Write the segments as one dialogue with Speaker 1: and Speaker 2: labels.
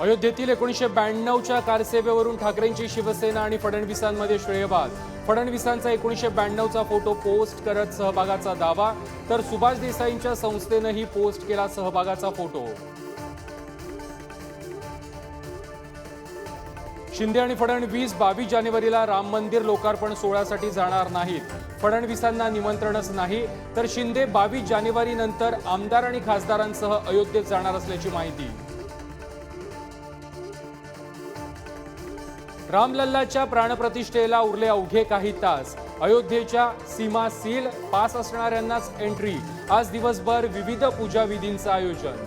Speaker 1: अयोध्येतील एकोणीसशे ब्याण्णवच्या कारसेवेवरून ठाकरेंची शिवसेना आणि फडणवीसांमध्ये श्रेयवाद. फडणवीसांचा एकोणीसशे ब्याण्णवचा फोटो पोस्ट करत सहभागाचा दावा तर सुभाष देसाईंच्या संस्थेनंही पोस्ट केला सहभागाचा फोटो. शिंदे आणि फडणवीस बावीस जानेवारीला राम मंदिर लोकार्पण सोहळ्यासाठी जाणार नाहीत. फडणवीसांना निमंत्रणच नाही तर शिंदे बावीस जानेवारी नंतर आमदार आणि खासदारांसह अयोध्येत जाणार असल्याची माहिती. रामलल्लाच्या प्राणप्रतिष्ठेला उरले अवघे काही तास. अयोध्येच्या सीमा सील पास असणाऱ्यांनाच एंट्री आज दिवसभर विविध पूजा विधींचं आयोजन.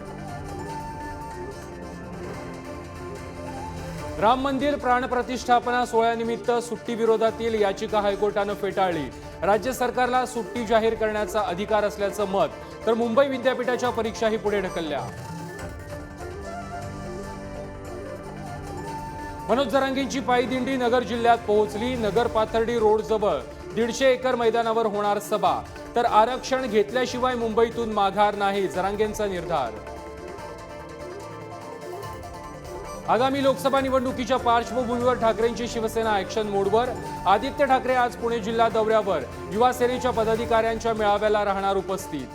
Speaker 1: राम मंदिर प्राणप्रतिष्ठापना सोहळ्यानिमित्त सुट्टी विरोधातील याचिका हायकोर्टानं फेटाळली. राज्य सरकारला सुट्टी जाहीर करण्याचा अधिकार असल्याचं मत तर मुंबई विद्यापीठाच्या परीक्षाही पुढे ढकलल्या. मनोज जरांगींची पायदिंडी नगर जिल्ह्यात पोहोचली. नगर पाथर्डी रोडजवळ दीडशे एकर मैदानावर होणार सभा. तर आरक्षण घेतल्याशिवाय मुंबईतून माघार नाही जरांगेंचा निर्धार. आगामी लोकसभा निवडणुकीच्या पार्श्वभूमीवर ठाकरेंची शिवसेना ऍक्शन मोडवर आदित्य ठाकरे आज पुणे जिल्हा दौऱ्यावर. युवा सेनेच्या पदाधिकाऱ्यांच्या मेळाव्याला राहणार उपस्थित.